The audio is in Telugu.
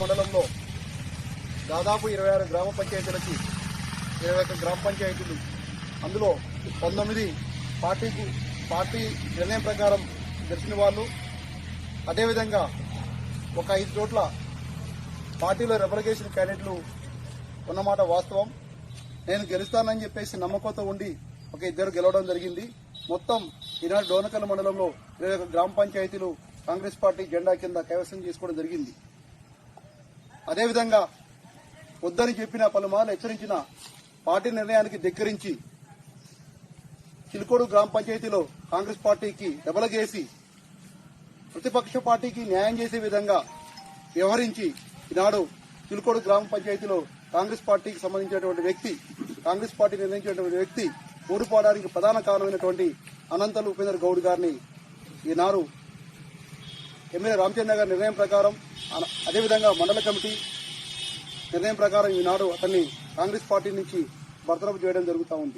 మండలంలో దాదాపు ఇరవై ఆరు గ్రామ పంచాయతీలకి ఇరవై ఒక్క గ్రామ పంచాయతీలు. అందులో పంతొమ్మిది పార్టీకి పార్టీ నిర్ణయం ప్రకారం గెలిచిన వాళ్ళు. అదేవిధంగా ఒక ఐదు చోట్ల పార్టీలో రెప్రజెంటేషన్ క్యాండిడేట్లు ఉన్నమాట వాస్తవం. నేను గెలుస్తానని చెప్పేసి నమ్మకంతో ఉండి ఒక ఇద్దరు గెలవడం జరిగింది. మొత్తం ఈనాడు డోనకల్ మండలంలో ఇరవై ఒక్క గ్రామ పంచాయతీలు కాంగ్రెస్ పార్టీ జెండా కింద కైవసం చేసుకోవడం జరిగింది. అదేవిధంగా వద్దని చెప్పిన పలుమార్లు హెచ్చరించిన పార్టీ నిర్ణయానికి ధిక్కరించి చిలుకోడు గ్రామ పంచాయతీలో కాంగ్రెస్ పార్టీకి దెబ్బలగేసి ప్రతిపక్ష పార్టీకి న్యాయం చేసే విధంగా వ్యవహరించి ఈనాడు చిలుకోడు గ్రామ పంచాయతీలో కాంగ్రెస్ పార్టీకి సంబంధించినటువంటి వ్యక్తి కాంగ్రెస్ పార్టీ నిర్ణయించినటువంటి వ్యక్తి ఓడిపోవడానికి ప్రధాన కారణమైనటువంటి అనంతలు ఉపేంద్ర గౌడ్ గారిని ఈనాడు ఎమ్మెల్యే రామచంద్ర గారి నిర్ణయం ప్రకారం అన- అదేవిధంగా మండల కమిటీ నిర్ణయం ప్రకారం ఈనాడు అతన్ని కాంగ్రెస్ పార్టీ నుంచి బర్తరఫ్ చేయడం జరుగుతూ ఉంది.